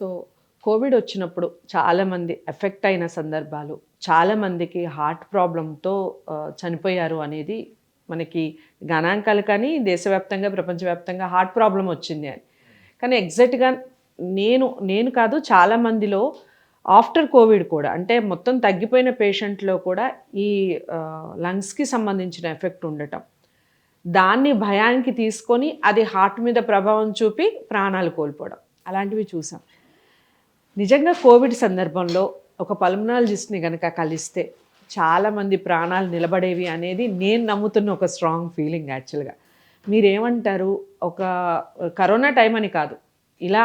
So Covid వచ్చినప్పుడు చాలామంది effect అయిన సందర్భాలు చాలామందికి హార్ట్ ప్రాబ్లంతో చనిపోయారు అనేది మనకి గణాంకాలు కానీ దేశవ్యాప్తంగా ప్రపంచవ్యాప్తంగా హార్ట్ ప్రాబ్లం వచ్చింది అని. కానీ ఎగ్జాక్ట్గా నేను నేను కాదు చాలామందిలో ఆఫ్టర్ కోవిడ్ కూడా అంటే మొత్తం తగ్గిపోయిన పేషెంట్లో కూడా ఈ లంగ్స్కి సంబంధించిన ఎఫెక్ట్ ఉండటం. దాన్ని భయానికి తీసుకొని అది హార్ట్ మీద ప్రభావం చూపి ప్రాణాలు కోల్పోవడం. అలాంటివి చూసాం. నిజంగా కోవిడ్ సందర్భంలో ఒక పల్మనాలజిస్ట్ని కనుక కలిస్తే చాలామంది ప్రాణాలు నిలబడేవి అనేది నేను నమ్ముతున్న ఒక స్ట్రాంగ్ ఫీలింగ్ యాక్చువల్గా. మీరేమంటారు? ఒక కరోనా టైం అని కాదు. ఇలా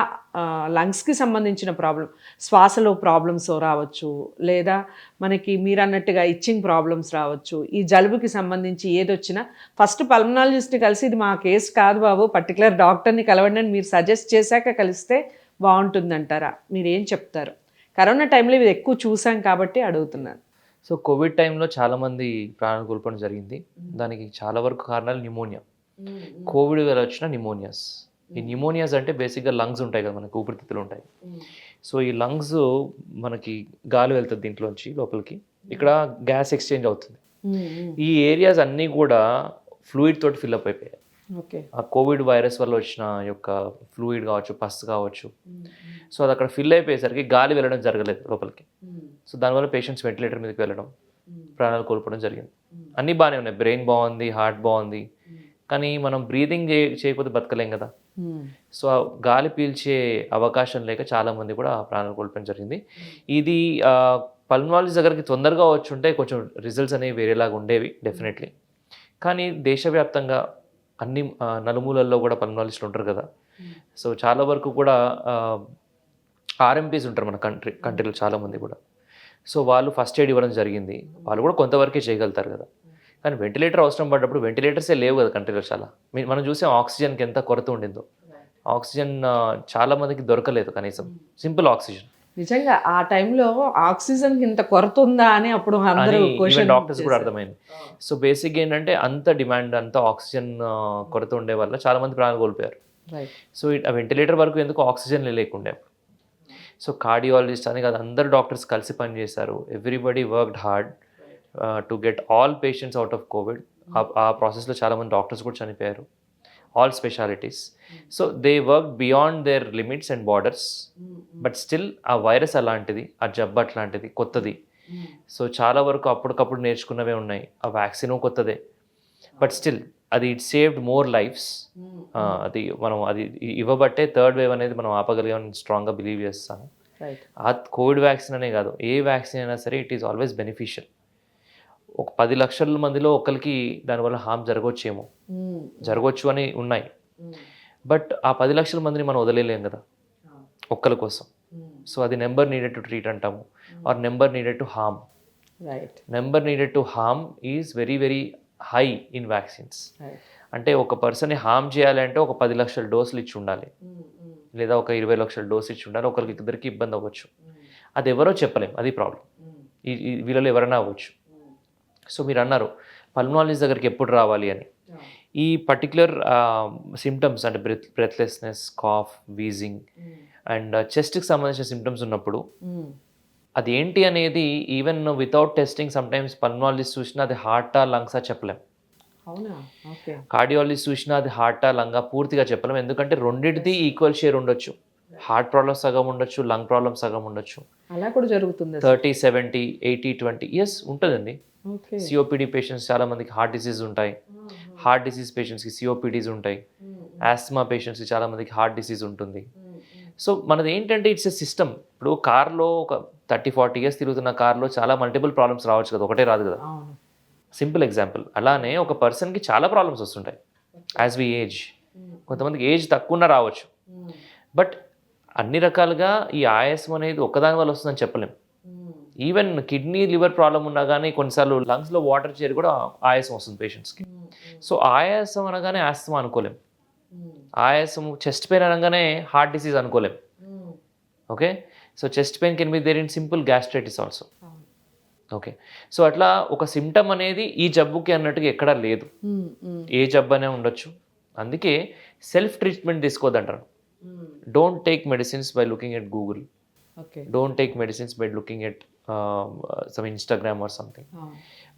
లంగ్స్కి సంబంధించిన ప్రాబ్లం శ్వాసలో ప్రాబ్లమ్స్ రావచ్చు లేదా మనకి మీరు అన్నట్టుగా ఇచ్చింగ్ ప్రాబ్లమ్స్ రావచ్చు ఈ జలుబుకి సంబంధించి ఏదొచ్చినా ఫస్ట్ పల్మనాలజిస్ట్ని కలిసి ఇది మా కేసు కాదు బాబు పర్టికులర్ డాక్టర్ని కలవండి అని మీరు సజెస్ట్ చేశాక కలిస్తే బాగుంటుందంటారా? మీరు ఏం చెప్తారు? కరోనా టైంలో ఇది ఎక్కువ చూసాం కాబట్టి అడుగుతున్నాను సో కోవిడ్ టైంలో చాలామంది ప్రాణాలు కోల్పోవడం జరిగింది. దానికి చాలా వరకు కారణాలు న్యూమోనియా కోవిడ్ వల్ల వచ్చిన న్యూమోనియాస్ ఈ న్యూమోనియాస్ అంటే బేసిక్గా లంగ్స్ ఉంటాయి కదా మనకి ఊపిరితిత్తులు ఉంటాయి. సో ఈ లంగ్స్ మనకి గాలి వెళ్తుంది దీంట్లోంచి లోపలికి. ఇక్కడ గ్యాస్ ఎక్స్చేంజ్ అవుతుంది. ఈ ఏరియాస్ అన్నీ కూడా ఫ్లూయిడ్ తోటి ఫిల్అప్ అయిపోయాయి. ఆ కోవిడ్ వైరస్ వల్ల వచ్చిన యొక్క ఫ్లూయిడ్ కావచ్చు పస్ కావచ్చు. సో అది అక్కడ ఫిల్ అయిపోయేసరికి గాలి వెళ్ళడం జరగలేదు లోపలికి. సో దానివల్ల పేషెంట్స్ వెంటిలేటర్ మీదకి వెళ్ళడం ప్రాణాలు కోల్పోవడం జరిగింది. అన్నీ బాగానే ఉన్నాయి. బ్రెయిన్ బాగుంది హార్ట్ బాగుంది. కానీ మనం బ్రీతింగ్ చే చేయకపోతే బతకలేం కదా. సో గాలి పీల్చే అవకాశం లేక చాలామంది కూడా ప్రాణాలు కోల్పోవడం జరిగింది. ఇది పల్మనాలజీ దగ్గరికి తొందరగా వచ్చి ఉంటే కొంచెం రిజల్ట్స్ అనేవి వేరేలాగా ఉండేవి డెఫినెట్లీ. కానీ దేశవ్యాప్తంగా అన్ని నలుమూలల్లో కూడా పల్మనాలజిస్టులు ఉంటారు కదా. సో చాలా వరకు కూడా ఆర్ఎంపీస్ ఉంటారు మన కంట్రీ కంట్రీలో చాలామంది కూడా. సో వాళ్ళు ఫస్ట్ ఎయిడ్ ఇవ్వడం జరిగింది. వాళ్ళు కూడా కొంతవరకే చేయగలుగుతారు కదా. కానీ వెంటిలేటర్ అవసరం పడ్డప్పుడు వెంటిలేటర్సే లేవు కదా కంట్రీలో చాలా. మనం చూసాం ఆక్సిజన్కి ఎంత కొరత ఉండిందో. ఆక్సిజన్ ఆ, చాలా మందికి దొరకలేదు కనీసం. Simple oxygen. నిజంగా ఆ టైంలో ఆక్సిజన్ ఇంత కొరత ఉందా అని అప్పుడు అందరూ డాక్టర్స్ కూడా అర్థమైంది. సో బేసిక్ ఏంటంటే అంత డిమాండ్ అంత ఆక్సిజన్ కొరత ఉండే వల్ల చాలా మంది ప్రాణాలు కోల్పోయారు. సో ఆ వెంటిలేటర్ వరకు ఎందుకు ఆక్సిజన్ లేకుండే? సో కార్డియాలజిస్ట్ అని కాదు అందరు డాక్టర్స్ కలిసి పనిచేశారు everybody worked hard to get all patients out of COVID ఆ ప్రాసెస్లో చాలామంది డాక్టర్స్ కూడా చనిపోయారు. All specialities so they work beyond their limits and borders but still ఆ వైరస్ అలాంటిది ఆ జబ్బు అట్లాంటిది కొత్తది. సో చాలా వరకు అప్పటికప్పుడు నేర్చుకున్నవే ఉన్నాయి. ఆ వ్యాక్సిన్ కొత్తదే. బట్ స్టిల్ అది ఇట్ సేవ్డ్ మోర్ లైఫ్స్ అది మనం అది ఇవ్వబట్టే థర్డ్ వేవ్ అనేది మనం ఆపగలిగామని స్ట్రాంగ్గా బిలీవ్ చేస్తాను. ఆ కోవిడ్ వ్యాక్సిన్ అనే కాదు ఏ వ్యాక్సిన్ అయినా సరే ఇట్ ఈస్ ఆల్వేస్ బెనిఫిషియల్ ఒక పది లక్షల మందిలో ఒకరికి దానివల్ల హామ్ జరగవచ్చేమో జరగవచ్చు అని ఉన్నాయి. బట్ ఆ పది లక్షల మందిని మనం వదిలేలేం కదా. ఒక్కరి కోసం. సో అది నెంబర్ నీడెడ్ టు ట్రీట్ అంటాము. Or number needed to harm right number needed to harm is very very high in vaccines అంటే ఒక పర్సన్ని హార్మ్ చేయాలంటే ఒక పది లక్షల డోసులు ఇచ్చి ఉండాలి. లేదా ఒక ఇరవై లక్షల డోసు ఇచ్చి ఉండాలి. ఒకరికి ఇద్దరికి ఇబ్బంది అవ్వచ్చు. అది ఎవరో చెప్పలేం. అది ప్రాబ్లం వీళ్ళలో ఎవరైనా అవ్వచ్చు. సో మీరు అన్నారు పల్మనాలజిస్ట్ దగ్గరికి ఎప్పుడు రావాలి అని. ఈ పర్టిక్యులర్ సిమ్టమ్స్ అంటే breath breathlessness cough wheezing and చెస్ట్కి సంబంధించిన సిమ్టమ్స్ ఉన్నప్పుడు అది ఏంటి అనేది even without testing sometimes pulmonologist చూసినా అది హార్టా లంగ్సా చెప్పలేం. కార్డియాలజిస్ట్ చూసినా అది హార్టా లంగా పూర్తిగా చెప్పలేం. ఎందుకంటే రెండింటిది ఈక్వల్ షేర్ ఉండొచ్చు. హార్ట్ ప్రాబ్లమ్ సగం ఉండొచ్చు లంగ్ ప్రాబ్లమ్ సగం ఉండొచ్చు. అలా కూడా జరుగుతుంది థర్టీ సెవెంటీ ఎయిటీ ట్వంటీ ఎస్ ఉంటుందండి. సిఓపిడి పేషెంట్స్ చాలా మందికి హార్ట్ డిసీజ్ ఉంటాయి. హార్ట్ డిసీజ్ పేషెంట్స్కి సిఓపిడీస్ ఉంటాయి. ఆస్మా పేషెంట్స్కి చాలా మందికి హార్ట్ డిసీజ్ ఉంటుంది. సో మనది ఏంటంటే ఇట్స్ ఎ సిస్టమ్ ఇప్పుడు కార్లో ఒక థర్టీ ఫార్టీ ఇయర్స్ తిరుగుతున్న కార్లో చాలా మల్టిపుల్ ప్రాబ్లమ్స్ రావచ్చు కదా ఒకటే రాదు కదా. సింపుల్ ఎగ్జాంపుల్ అలానే ఒక పర్సన్కి చాలా ప్రాబ్లమ్స్ వస్తుంటాయి. యాజ్ వి ఏజ్ కొంతమందికి ఏజ్ తక్కువ రావచ్చు. బట్ అన్ని రకాలుగా ఈ ఆయాసం అనేది ఒకదాని వల్ల వస్తుందని చెప్పలేం. ఈవెన్ కిడ్నీ లివర్ ప్రాబ్లం ఉన్నా కానీ కొన్నిసార్లు లంగ్స్లో వాటర్ చేరి కూడా ఆయాసం వస్తుంది పేషెంట్స్కి సో ఆయాసం అనగానే ఆస్తమా అనుకోలేం. ఆయాసం చెస్ట్ పెయిన్ అనగానే heart disease అనుకోలేం. Okay so chest pain can be there in simple gastritis also okay so అట్లా ఒక సిమ్టమ్ అనేది ఈ జబ్బుకి అన్నట్టుగా ఎక్కడా లేదు. ఏ జబ్బు అనే ఉండొచ్చు. అందుకే self treatment తీసుకోవద్దంటారు. Don't take medicines by looking at Google okay don't take medicines by looking at some Instagram or something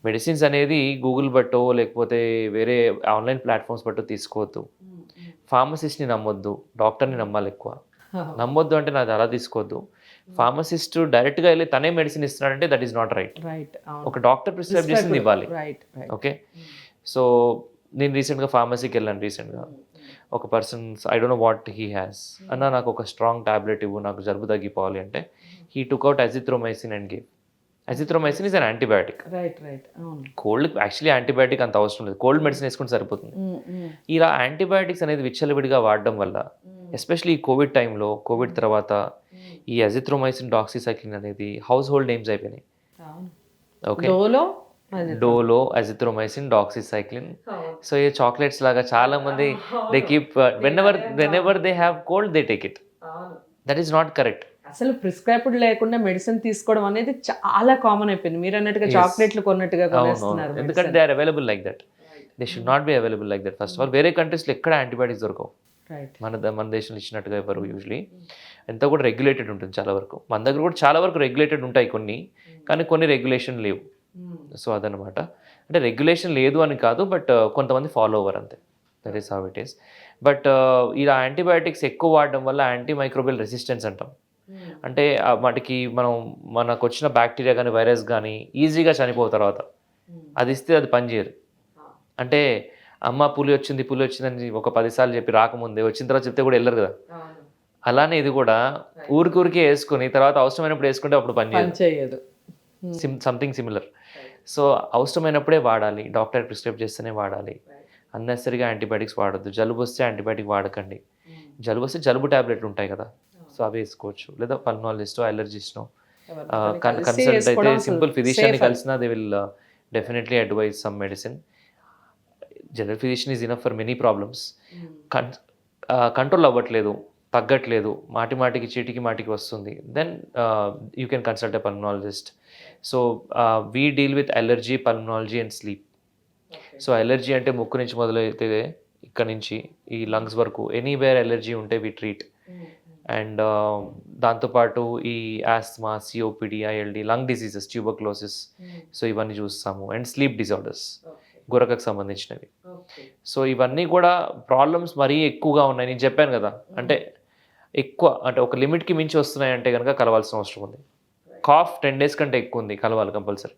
medicines అనేది గూగుల్ బట్టో లేకపోతే వేరే ఆన్లైన్ ప్లాట్ఫామ్స్ బట్టో తీసుకోవద్దు. ఫార్మసిస్ట్ని నమ్మొద్దు. డాక్టర్ని నమ్మాలి ఎక్కువ. నమ్మొద్దు అంటే నాది అలా తీసుకోవద్దు. ఫార్మసిస్ట్ డైరెక్ట్గా వెళ్ళి తనే medicine ఇస్తున్నాడంటే that is not right right ఒక డాక్టర్ ప్రిస్క్రైబ్ చేసింది ఇవ్వాలి. ఓకే సో నేను రీసెంట్గా ఫార్మసీకి వెళ్ళాను రీసెంట్గా ఒక person I don't know what he has అన్న నాకు ఒక స్ట్రాంగ్ టాబ్లెట్ ఇవ్వు నాకు జలుబు తగ్గిపోవాలి అంటే he took out azithromycin and give azithromycin is an antibiotic right right cold actually antibiotic అంత అవసరం లేదు. కోల్డ్ మెడిసిన్ వేసుకుంటే సరిపోతుంది. Mm, mm, ఇలా యాంటీబయాటిక్స్ అనేది విచ్చలవిడిగా వాడడం వల్ల ఎస్పెషల్లీ ఈ కోవిడ్ టైంలో కోవిడ్ తర్వాత ఈ అజిత్రోమైసిన్ డాక్సిసైక్లిన్ అనేది హౌస్ హోల్డ్ నేమ్స్ అయిపోయినాయి okay Dolo Dolo azithromycin doxycycline so ఈ చాక్లెట్స్ లాగా చాలా మంది they keep whenever whenever they have cold they take it that is not correct అసలు ప్రిస్క్రైబ్డ్ లేకుండా మెడిసిన్ తీసుకోవడం అనేది చాలా కామన్ అయిపోయింది. మీరు అన్నట్టుగా చాక్లెట్లు కొన్నట్టుగా కొనేస్తున్నారు ఎందుకంటే they are available like that they should not be available like that first of all వేరే కంట్రీస్లో ఎక్కడ యాంటీబయాటిక్స్ దొరకవు. మన మన దేశంలో ఇచ్చినట్టుగా ఎవరు యూజువలీ ఎంత కూడా రెగ్యులేటెడ్ ఉంటుంది చాలా వరకు. మన దగ్గర కూడా చాలా వరకు రెగ్యులేటెడ్ ఉంటాయి కొన్ని కానీ కొన్ని రెగ్యులేషన్ లేవు. సో అదనమాట అంటే రెగ్యులేషన్ లేదు అని కాదు బట్ కొంతమంది ఫాలో ఓవర్ అంతే. That is how it is but ఇలా యాంటీబయాటిక్స్ ఎక్కువ వాడడం వల్ల యాంటీ మైక్రోబియల్ రెసిస్టెన్స్ అంటాం అంటే ఆ వాటికి మనం మనకు వచ్చిన బ్యాక్టీరియా కానీ వైరస్ కానీ ఈజీగా చనిపోవు తర్వాత. అది ఇస్తే అది పనిచేయదు అంటే అమ్మ పులి వచ్చింది పులి వచ్చిందని ఒక పదిసార్లు చెప్పి రాకముందే వచ్చిన తర్వాత చెప్తే కూడా వెళ్ళరు కదా. అలానే ఇది కూడా ఊరికూరికే వేసుకుని తర్వాత అవసరమైనప్పుడు వేసుకుంటే అప్పుడు పనిచేయదు పని చేయదు. సిమ్ సంథింగ్ సిమిలర్ సో అవసరమైనప్పుడే వాడాలి. డాక్టర్ ప్రిస్క్రైబ్ చేస్తేనే వాడాలి. అన్నెసరిగా యాంటీబయాటిక్స్ వాడొద్దు. జలుబు వస్తే యాంటీబయాటిక్ వాడకండి. జలుబు వస్తే జలుబు టాబ్లెట్లు ఉంటాయి కదా. సో అవి వేసుకోవచ్చు. లేదా పల్మాలజిస్టో అలర్జిస్టో. కన్సల్ట్ అయితే సింపుల్ ఫిజిషియన్ని కలిసినా they will definitely advise some medicine. General physician is enough for many problems. కన్ కంట్రోల్ అవ్వట్లేదు. తగ్గట్లేదు. మాటి మాటికి చీటికి మాటికి వస్తుంది. Then you can consult a pulmonologist so we deal with allergy pulmonology and sleep so allergy అంటే ముక్కు నుంచి మొదలైతే ఇక్కడ నుంచి ఈ లంగ్స్ వరకు ఎనీవేర్ అలర్జీ ఉంటే వి ట్రీట్ అండ్ దాంతోపాటు ఈ asthma COPD ILD lung diseases tuberculosis so ఇవన్నీ చూస్తాము. అండ్ స్లీప్ డిజార్డర్స్ గురకకు సంబంధించినవి. సో ఇవన్నీ కూడా ప్రాబ్లమ్స్ మరీ ఎక్కువగా ఉన్నాయి. నేను చెప్పాను కదా. అంటే ఎక్కువ అంటే ఒక లిమిట్కి మించి వస్తున్నాయి అంటే కనుక కలవాల్సిన అవసరం ఉంది. కాఫ్ టెన్ డేస్ కంటే ఎక్కువ ఉంది కలవాలి కంపల్సరీ